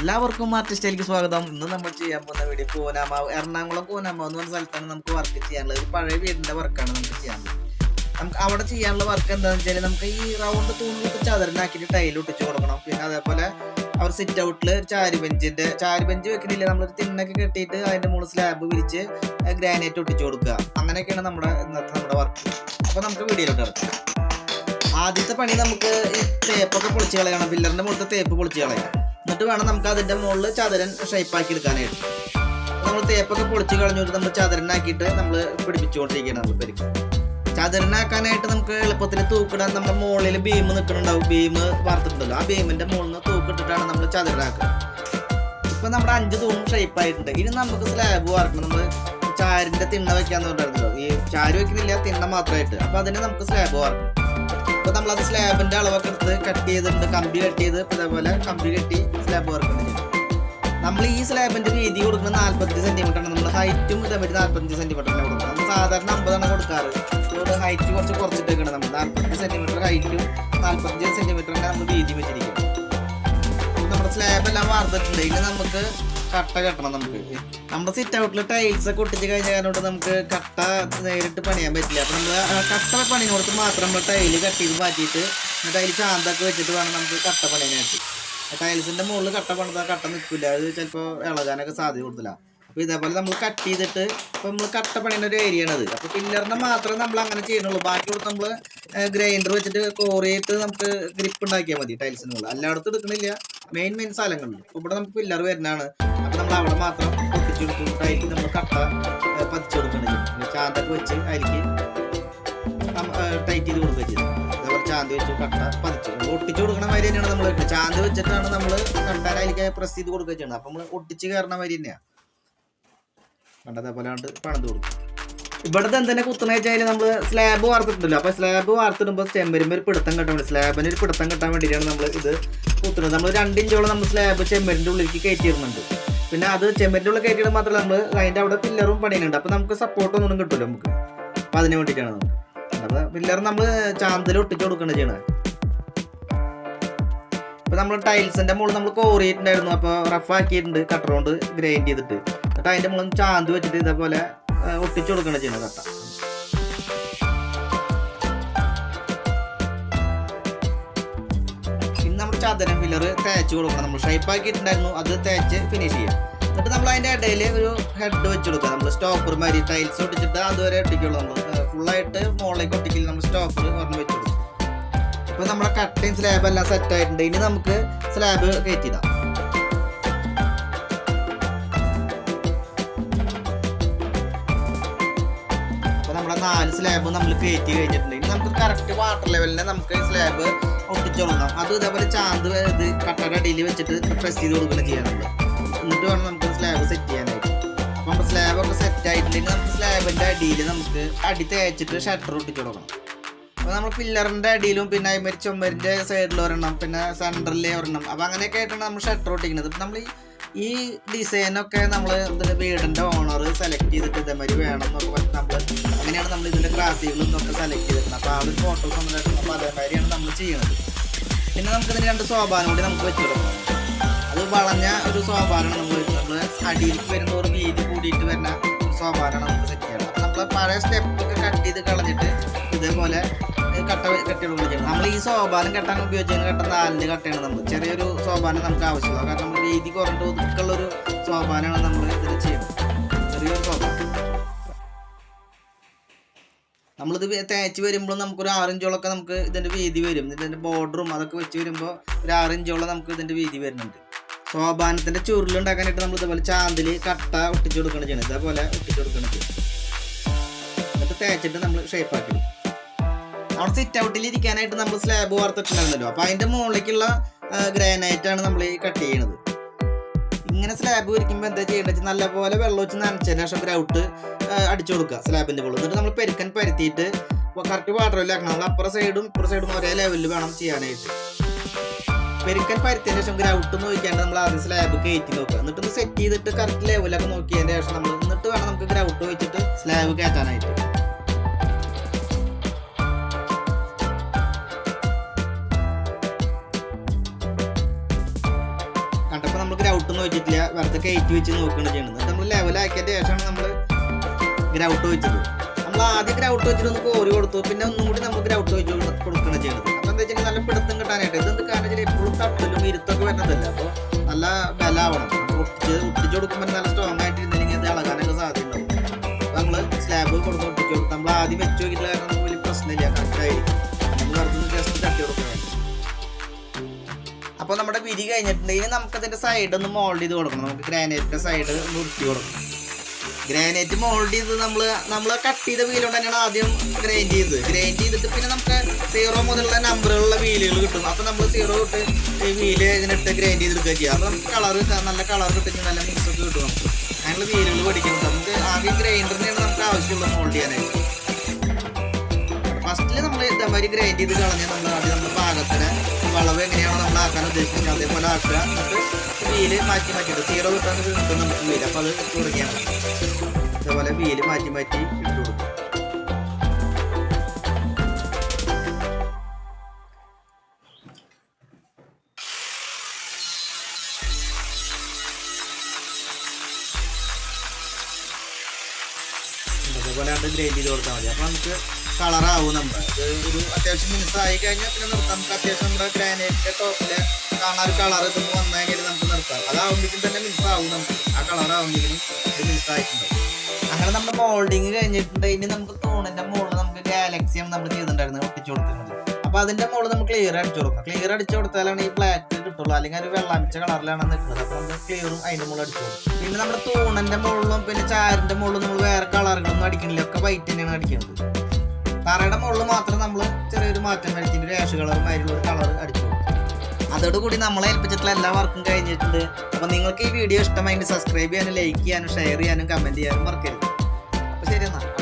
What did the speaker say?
എല്ലാവർക്കും ആർട്ടിസ്റ്റിലേക്ക് സ്വാഗതം. ഇന്ന് നമ്മൾ ചെയ്യാൻ പോകുന്ന വീഡിയോ കൂനാമാവ് എറണാകുളം കൂനാമാവ് എന്ന് പറഞ്ഞ സ്ഥലത്താണ് നമുക്ക് വർക്ക് ചെയ്യാനുള്ളത്. ഒരു പഴയ വീടിന്റെ വർക്കാണ് നമുക്ക് ചെയ്യാനുള്ളത്. നമുക്ക് അവിടെ ചെയ്യാനുള്ള വർക്ക് എന്താണെന്ന് വെച്ചാൽ നമുക്ക് ഈ റൗണ്ട് തൂണിലിട്ട് ചതുരനാക്കിയിട്ട് ടൈൽ ഒട്ടിച്ചു കൊടുക്കണം. പിന്നെ അതേപോലെ അവർ സിറ്റ് ഔട്ടിൽ ചാരി ബെഞ്ചിന്റെ ചാരി ബെഞ്ച് വെക്കണില്ല? നമ്മളൊരു തിണ്ണൊക്കെ കെട്ടിയിട്ട് അതിന്റെ മുകളിൽ സ്ലാബ് വിരിച്ച് ഗ്രാനൈറ്റ് ഒട്ടിച്ചു കൊടുക്കുക. അങ്ങനെയൊക്കെയാണ് നമ്മുടെ ഇന്നത്തെ നമ്മുടെ വർക്ക് അപ്പോൾ നമുക്ക് വീഡിയോയിലോട്ട് ഇറക്കാം ആദ്യത്തെ പണി നമുക്ക് ഈ തേപ്പൊക്കെ പൊളിച്ച് കളയണം. പില്ലറിന്റെ മുകളിലത്തെ തേപ്പ് പൊളിച്ച് കളയാം. എന്നിട്ട് വേണം നമുക്ക് അതിന്റെ മുകളിൽ ചതുരൻ ഷേപ്പാക്കി എടുക്കാനായിട്ട്. നമ്മൾ തേപ്പൊക്കെ പൊളിച്ച് കളഞ്ഞിട്ട് നമ്മൾ ചതുരനാക്കിയിട്ട് നമ്മൾ പിടിപ്പിച്ചുകൊണ്ടിരിക്കുകയാണ് നമ്മൾ പെരുക്ക് ചതുരനാക്കാനായിട്ട് നമുക്ക് എളുപ്പത്തിൽ തൂക്കിടാൻ നമ്മുടെ മുകളിൽ ബീം നിൽക്കുന്നുണ്ടാവും. ബീം വാർത്തിട്ടുണ്ടല്ലോ ആ ബീമിന്റെ മുകളിൽ നിന്ന് തൂക്കിട്ടിട്ടാണ് നമ്മൾ ചതുരനാക്കുക. ഇപ്പം നമ്മുടെ അഞ്ച് തൂണും ഷേപ്പ് ആയിട്ടുണ്ട്. ഇനി നമുക്ക് സ്ലാബ് വാർക്കണം നമ്മൾ ചാരിന്റെ തിണ്ണ വെക്കാന്ന് പറഞ്ഞിട്ടുണ്ടല്ലോ. ഈ ചാരി വെക്കുന്നില്ല തിണ്ണ മാത്രമായിട്ട്. അപ്പോൾ അതിന് നമുക്ക് സ്ലാബ് വാർക്കണം ഇപ്പൊ നമ്മളത് സ്ലാബിന്റെ അളവൊക്കെ എടുത്ത് കട്ട് ചെയ്തിട്ടുണ്ട് കമ്പി കട്ട് ചെയ്ത് ഇതേപോലെ കമ്പി കെട്ടി സ്ലാബ് വർക്കുന്നുണ്ട് നമ്മൾ ഈ സ്ലാബിന്റെ രീതി കൊടുക്കുന്നത് നാല്പത്തഞ്ച് സെന്റിമീറ്റർ ആണ്. നമ്മൾ ഹൈറ്റും ഇതേമാതിരി നാല്പത്തഞ്ച് സെന്റിമീറ്ററിനെ കൊടുക്കുന്നത്. നമ്മൾ സാധാരണ അമ്പതാണ് കൊടുക്കാറ്. അതുകൊണ്ട് ഹൈറ്റ് കുറച്ച് കുറച്ചിട്ടേക്കണം നമ്മൾ നാല്പത്തഞ്ച് സെന്റിമീറ്റർ ഹൈറ്റും നാല്പത്തഞ്ച് സെന്റിമീറ്ററിന്റെ നമ്മൾ വീതി വെച്ചിരിക്കും. നമ്മുടെ സ്ലാബ് എല്ലാം വാർത്തിട്ടുണ്ട് ഇനി നമുക്ക് കട്ട കെട്ടണം നമുക്ക്. നമ്മുടെ സിറ്റ് ഔട്ടിൽ ടൈൽസ് ഒക്കെ ഒട്ടിച്ച് കഴിഞ്ഞ കാരണം നമുക്ക് കട്ട നേരിട്ട് പണിയാൻ പറ്റില്ല. അപ്പൊ നമ്മൾ കട്ട പണിനോടത്ത് മാത്രം നമ്മൾ ടൈൽ കട്ട് ചെയ്ത് മാറ്റിയിട്ട് ടൈൽ ചാന്തൊക്കെ വെച്ചിട്ട് വേണം നമുക്ക് കട്ട പണിയാനായിട്ട്. ടൈൽസിന്റെ മുകളിൽ കട്ട പണിതാൽ കട്ട നിൽക്കില്ല അത് ചിലപ്പോൾ ഇളകാനൊക്കെ സാധ്യത കൂടുതലാണ് അപ്പോൾ ഇതേപോലെ നമ്മൾ കട്ട് ചെയ്തിട്ട് ഇപ്പോൾ നമ്മൾ കട്ട പണിയുന്ന ഒരു ഏരിയ ആണത് അപ്പോൾ പില്ലറിനെ മാത്രമേ നമ്മൾ അങ്ങനെ ചെയ്യണുള്ളൂ ബാക്കി കൊടുത്ത് നമ്മൾ ഗ്രൈൻഡർ വെച്ചിട്ട് കോറിയിട്ട് നമുക്ക് ഗ്രിപ്പ് ഉണ്ടാക്കിയാൽ മതി ടൈൽസിന് മുകളിൽ. എല്ലായിടത്തും എടുക്കണില്ല. മെയിൻ മെയിൻ സ്ഥലങ്ങളിൽ ഇവിടെ നമുക്ക് പില്ലർ വരുന്നതാണ്. നമ്മൾ അവിടെ മാത്രം പൊട്ടിച്ചു കൊടുത്തായിട്ട് നമ്മൾ കട്ട പതിച്ചു കൊടുക്കണം ചാന്തൊക്കെ വെച്ച് അരിക്ക് ടൈറ്റ് ചെയ്ത് കൊടുക്കുക ചെയ്യും അതേപോലെ ചാന്ത് വെച്ച് കട്ട പതിച്ചു. ഒട്ടിച്ചു കൊടുക്കണ മാതിരി തന്നെയാണ് നമ്മൾ വെക്കുന്നത് ചാന്ത് വെച്ചിട്ടാണ് നമ്മൾ കട്ടാൻ അതിലേക്ക് പ്രസ് ചെയ്ത് കൊടുക്കുക ചെയ്യുന്നത് അപ്പം നമ്മൾ ഒട്ടിച്ച് കയറണ മാതിരി തന്നെയാണ് കണ്ടതേപോലെ കണ്ട് പണിത് കൊടുക്കും ഇവിടുത്തെ എന്തെങ്കിലും കുത്തണ വെച്ചാൽ നമ്മൾ സ്ലാബ് വാർത്തിട്ടുണ്ടല്ലോ. അപ്പൊ സ്ലാബ് വാർത്തിടുമ്പോൾ ചെമ്പരുമ്പ് ഒരു പിടുത്തം കിട്ടാൻ വേണ്ടി സ്ലാബിന് ഒരു പിടുത്തം കിട്ടാൻ വേണ്ടിയിട്ടാണ് നമ്മൾ ഇത് കുത്തുന്നത്. നമ്മൾ രണ്ടിഞ്ചോളം നമ്മൾ സ്ലാബ് ചെമ്പരിന്റെ ഉള്ളിലേക്ക് കയറ്റിയിടുന്നുണ്ട് പിന്നെ അത് ചെമ്പരിന്റെ ഉള്ളിൽ കയറ്റിയിട്ട് മാത്രമല്ല നമ്മൾ അതിന്റെ അവിടെ പില്ലറും പണിയുന്നുണ്ട്. അപ്പോൾ നമുക്ക് സപ്പോർട്ട് ഒന്നും കിട്ടില്ല നമുക്ക്. അപ്പം അതിന് വേണ്ടിയിട്ടാണ് നമ്മൾ അപ്പോൾ പില്ലർ നമ്മൾ ചാന്തൽ ഒട്ടിച്ച് കൊടുക്കണ ചെയ്യണത്. ഇപ്പം നമ്മൾ ടൈൽസിന്റെ മുകളിൽ നമ്മൾ കോറിയിട്ടുണ്ടായിരുന്നു അപ്പോൾ റഫാക്കിയിട്ടുണ്ട് കട്ടർ കൊണ്ട് ഗ്രൈൻഡ് ചെയ്തിട്ട്. എന്നിട്ട് അതിന്റെ മുകളിൽ ചാന്ത് വെച്ചിട്ട് ഇതേപോലെ ഒട്ടിച്ചു കൊടുക്കണം ചെയ്യണം കട്ട. പിന്നെ ഫില്ലർ തേച്ച് കൊടുക്കണം. നമ്മൾ ഷേപ്പ് ആക്കിയിട്ടുണ്ടായിരുന്നു അത് തേച്ച് ഫിനിഷ് ചെയ്യാം. എന്നിട്ട് നമ്മൾ അതിന്റെ ഇടയിൽ ഒരു ഹെഡ് വെച്ച് കൊടുക്കുക നമ്മൾ സ്റ്റോപ്പർ മാതിരി ടൈൽസ് ഒട്ടിച്ചിട്ട് അതുവരെ ഒട്ടിക്കുള്ളൂ നമ്മൾ. ഫുള്ളായിട്ട് മുകളിലേക്ക് ഒട്ടിക്കില്ല നമ്മൾ സ്റ്റോപ്പർ പറഞ്ഞ് വെച്ച് കൊടുക്കും അപ്പോൾ നമ്മുടെ കട്ടയും സ്ലാബ് എല്ലാം സെറ്റ് ആയിട്ടുണ്ട്. ഇനി നമുക്ക് സ്ലാബ് കയറ്റിടാം അപ്പൊ നമ്മുടെ നാല് സ്ലാബ് നമ്മൾ കയറ്റി കഴിഞ്ഞിട്ടുണ്ട്. ഇനി നമുക്ക് കറക്റ്റ് വാട്ടർ ലെവലിനെ നമുക്ക് സ്ലാബ് ഒട്ടിച്ചു കൊടുക്കാം അത് ഇതേപോലെ ചാന്ത് ഇത് കട്ടയുടെ അടിയിൽ വെച്ചിട്ട് പ്രസ് ചെയ്ത് കൊടുക്കണം ചെയ്യാനുള്ളത്. എന്നിട്ട് വേണം നമുക്ക് സ്ലാബ് സെറ്റ് ചെയ്യാനായിട്ട്. അപ്പൊ സ്ലാബ് ഒക്കെ സെറ്റ് ആയിട്ടുണ്ടെങ്കിൽ നമുക്ക് സ്ലാബിന്റെ അടിയിൽ നമുക്ക് അടി തേച്ചിട്ട് ഷട്ടർ ഒട്ടിച്ചു കൊടുക്കണം. അപ്പോൾ നമ്മൾ പില്ലറിന്റെ അടിയിലും പിന്നെ അതിമരി ചുമരിന്റെ സൈഡിൽ ഒരെണ്ണം പിന്നെ സെന്ററിലെ ഒരെണ്ണം. അപ്പോൾ അങ്ങനെയൊക്കെ ആയിട്ടാണ് നമ്മൾ ഷട്ടർ ഒട്ടിക്കുന്നത്. ഇപ്പം നമ്മൾ ഈ- ഈ ഡിസൈനൊക്കെ നമ്മൾ ഇതിന്റെ വീടിന്റെ ഓണർ സെലക്ട് ചെയ്തിട്ട് ഇതേമാതിരി വേണം എന്നൊക്കെ നമ്മൾ അങ്ങനെയാണ് നമ്മൾ ഇതിന്റെ ക്ലാസ്സുകളും ഒക്കെ സെലക്ട് ചെയ്തിട്ടുണ്ട് അപ്പോൾ ആ ഒരു ഫോട്ടോസ് വന്നിട്ട് അപ്പോൾ അതേമാതിരിയാണ് നമ്മൾ ചെയ്യുന്നത്. പിന്നെ നമുക്ക് ഇതിന് രണ്ട് സോപാനം കൂടി നമുക്ക് വെച്ച് കൊടുക്കണം അത് വളഞ്ഞ ഒരു സോപാനാണ് നമ്മൾ നമ്മൾ അടിയിലേക്ക് വരുന്ന ഒരു വീതി കൂടിയിട്ട് വരുന്ന സോപാനാണ് നമുക്ക് സെറ്റ് ചെയ്യണം അപ്പോൾ നമ്മൾ പഴയ സ്റ്റെപ്പൊക്കെ കട്ട് ചെയ്ത് കളഞ്ഞിട്ട് ഇതേപോലെ കട്ട കെട്ടിയുള്ള ചെയ്യണം നമ്മൾ ഈ സോപാനം കെട്ടാൻ ഉപയോഗിച്ചിരുന്ന കട്ട നാലിന്റെ കട്ടയാണ് നമ്മൾ ചെറിയൊരു സോപാനം നമുക്ക് ആവശ്യമുള്ളൂ. കാരണം നമ്മൾ വീതി കുറഞ്ഞ ഒതുക്കുള്ള ഒരു സോപാനാണ് നമ്മൾ ഇതിൽ ചെയ്യുന്നത്. ചെറിയൊരു സോപാനം നമ്മളിത് തേച്ച് വരുമ്പോൾ നമുക്കൊരു ആറിഞ്ചോളൊക്കെ നമുക്ക് ഇതിന്റെ വീതി വരും. ഇതിന്റെ ബോർഡറും അതൊക്കെ വെച്ച് വരുമ്പോൾ ഒരു ആറിഞ്ചോളം നമുക്ക് ഇതിന്റെ വീതി വരുന്നുണ്ട്. സോപാനത്തിന്റെ ചുരുളുണ്ടാക്കാനായിട്ട് നമ്മൾ ഇതുപോലെ ചാന്തിൽ കട്ട ഒട്ടിച്ചു കൊടുക്കണം ചെയ്യണം. ഇതേപോലെ ഒട്ടിച്ചു കൊടുക്കണം ചെയ്യണം. എന്നിട്ട് തേച്ചിട്ട് നമ്മൾ ഷേപ്പ് എടുക്കും അവിടെ സിറ്റ് ഔട്ടിൽ ഇരിക്കാനായിട്ട് നമ്മൾ സ്ലാബ് വാർത്തിട്ടുണ്ടായിരുന്നല്ലോ അപ്പൊ അതിന്റെ മുകളിലേക്കുള്ള ഗ്രാനൈറ്റ് ആണ് നമ്മൾ കട്ട് ചെയ്യണത്. ഇങ്ങനെ സ്ലാബ് വരിക്കുമ്പോൾ എന്താ ചെയ്യേണ്ടത് വെച്ചാൽ നല്ലപോലെ വെള്ളം വെച്ച് നനച്ചതിന് ശേഷം ഗ്രൗട്ട് അടിച്ചു കൊടുക്കുക സ്ലാബിന്റെ മുകളിൽ. എന്നിട്ട് നമ്മൾ പെരുക്കൻ പരത്തിയിട്ട് കറക്റ്റ് വാട്ടറിലാക്കണം നമ്മൾ അപ്പുറ സൈഡും ഇപ്പുറ സൈഡും ഒരേ ലെവലിൽ വേണം ചെയ്യാനായിട്ട്. പെരുക്കൻ പരത്തിയതിന് ശേഷം ഗ്രൗട്ട് നോക്കിയാണ്ട് നമ്മൾ ആദ്യം സ്ലാബ് കയറ്റി നോക്കുക. എന്നിട്ട് ഒന്ന് സെറ്റ് ചെയ്തിട്ട് കറക്റ്റ് ലെവലൊക്കെ നോക്കിയതിന് ശേഷം നമ്മൾ എന്നിട്ട് വേണം നമുക്ക് ഗ്രൗട്ട് വെച്ചിട്ട് സ്ലാബ് കയറ്റാനായിട്ട്. കണ്ടപ്പോൾ നമ്മൾ ഗ്രൗട്ട് വെച്ചിട്ടില്ല. വെറുതെ കയറ്റി വെച്ച് നോക്കുകയാണ് ചെയ്യുന്നത്. നമ്മൾ ലെവലാക്കിയതിന് ശേഷമാണ് നമ്മൾ ഗ്രൗട്ട് വെച്ചത്. നമ്മൾ ആദ്യം ഗ്രൗട്ട് വെച്ചിട്ട് ഒന്ന് കോരി കൊടുത്തു. പിന്നെ ഒന്നും കൂടി നമ്മൾ ഗ്രൗട്ട് വെച്ച് കൊടുക്കുകയാണ് ചെയ്യുന്നത്. അപ്പോൾ എന്താ വെച്ചാൽ നല്ല പിടുത്തം കിട്ടാനായിട്ട്. ഇതെന്ത് കാരണം വെച്ചാൽ എപ്പോഴും തട്ടിലും ഇരുത്തൊക്കെ വരുന്നതല്ല. അപ്പോൾ നല്ല ബലാവണം ഒട്ടിച്ച് ഒട്ടിച്ച് കൊടുക്കുമ്പോൾ നല്ല സ്ട്രോങ് അപ്പോൾ നമ്മുടെ വിരി കഴിഞ്ഞിട്ടുണ്ടെങ്കിൽ അതിന്റെ സൈഡ് ഒന്ന് മോൾഡ് ചെയ്ത് കൊടുക്കണം. നമുക്ക് ഗ്രാനൈറ്റിന്റെ സൈഡ് വൃത്തി കൊടുക്കണം. ഗ്രാനൈറ്റ് മോൾഡ് ചെയ്ത് നമ്മൾ നമ്മൾ കട്ട് ചെയ്ത വീൽ തന്നെയാണ് ആദ്യം ഗ്രൈൻഡ് ചെയ്തത്. ഗ്രൈൻഡ് ചെയ്തിട്ട് പിന്നെ നമുക്ക് സീറോ മുതലുള്ള നമ്പറുള്ള വീലുകൾ കിട്ടും. അപ്പോൾ നമ്മൾ സീറോ തൊട്ട് ഈ വീൽ ഇതിനിട്ട് ഗ്രൈൻഡ് ചെയ്തെടുക്കുക ചെയ്യുക അപ്പോൾ നമുക്ക് കളർ നല്ല കളർ കിട്ടും നല്ല മിക്സ് ഒക്കെ കിട്ടും നമുക്ക്. അങ്ങനെയുള്ള വീലുകൾ പഠിക്കുന്നത് നമുക്ക് ആദ്യം ഗ്രൈൻഡറിനെയാണ് നമുക്ക് ആവശ്യമുള്ളത് മോൾഡ് ചെയ്യാനായിട്ട്. ഫസ്റ്റിൽ നമ്മൾ ഇതേമാതിരി ഗ്രൈൻഡ് ചെയ്ത് കളഞ്ഞാൽ നമ്മൾ ആദ്യം നമ്മൾ പാകത്തിന് വളവ് എങ്ങനെയാണോ നമ്മൾ ആക്കാൻ ഉദ്ദേശിക്കുന്നത്. അതേപോലെ ആക്കുക. എന്നിട്ട് വീൽ മാറ്റി മാറ്റിയിട്ട് സീറോ കിട്ടാൻ കിട്ടും നമുക്ക് വീൽ അപ്പോൾ അത് ഇട്ട് കൊടുക്കുകയാണ് ഇതേപോലെ വീൽ മാറ്റി മാറ്റി ഇട്ട് കൊടുക്കും അതേപോലെ അത് ഗ്രൈൻഡ് ചെയ്ത് കൊടുത്താൽ മതി. അപ്പോൾ നമുക്ക് കളറാവും നമ്മൾ ഒരു അത്യാവശ്യം മിനുസായി കഴിഞ്ഞാൽ പിന്നെ നിർത്താം. നമുക്ക് അത്യാവശ്യം നമ്മുടെ ഗ്രാനേറ്റിന്റെ ടോപ്പിൽ കാണാൻ ഒരു കളർ ഇതൊന്നും വന്നു കഴിഞ്ഞാൽ നമുക്ക് നിർത്താം. അതാവുമ്പോഴേക്കും തന്നെ മിനുസാവും നമുക്ക്. ആ കളർ ആവുമ്പോഴേക്കും ഇത് മിനുസായിട്ടുണ്ടാവും അങ്ങനെ നമ്മുടെ മോൾഡിങ് കഴിഞ്ഞിട്ടുണ്ട്. ഇനി നമുക്ക് തോണിന്റെ മുകളിൽ നമുക്ക് ഗാലക്സിയാണ് നമ്മൾ ചെയ്തിട്ടുണ്ടായിരുന്നത്. ഒട്ടിച്ചു കൊടുക്കുന്നത് അപ്പൊ അതിന്റെ മുകളിൽ നമുക്ക് ക്ലിയർ അടിച്ചു കൊടുക്കാം. ക്ലിയർ അടിച്ചു കൊടുത്താലാണ് ഈ ബ്ലാക്ക് കിട്ടുള്ളൂ. അല്ലെങ്കിൽ ഒരു വെള്ളാമിച്ച കളറിലാണ് നിൽക്കുന്നത് അപ്പൊ നമുക്ക് ക്ലിയറും അതിന്റെ മുകളിൽ അടിച്ചു കൊടുക്കും. പിന്നെ നമ്മുടെ തൂണന്റെ മുകളിലും പിന്നെ ചാരിന്റെ മുകളിലും നമ്മൾ വേറെ കളറുകളൊന്നും അടിക്കണില്ല. ഒക്കെ വൈറ്റ് തന്നെയാണ് അടിക്കുന്നത്. തറയുടെ മുകളിൽ മാത്രം നമ്മൾ ചെറിയൊരു മാറ്റം വരുത്തിയിട്ട് ഒരു ആഷ് കളർ മാതിരിയുള്ള ഒരു കളർ അടിച്ചു. അതോടുകൂടി നമ്മളെ ഏൽപ്പിച്ചിട്ടുള്ള എല്ലാ വർക്കും കഴിഞ്ഞിട്ടുണ്ട്. അപ്പോൾ നിങ്ങൾക്ക് ഈ വീഡിയോ ഇഷ്ടമായെങ്കിൽ സബ്സ്ക്രൈബ് ചെയ്യാനും ലൈക്ക് ചെയ്യാനും ഷെയർ ചെയ്യാനും കമന്റ് ചെയ്യാനും മറക്കരുത്. അപ്പോൾ ശരി എന്നാ. അടുത്ത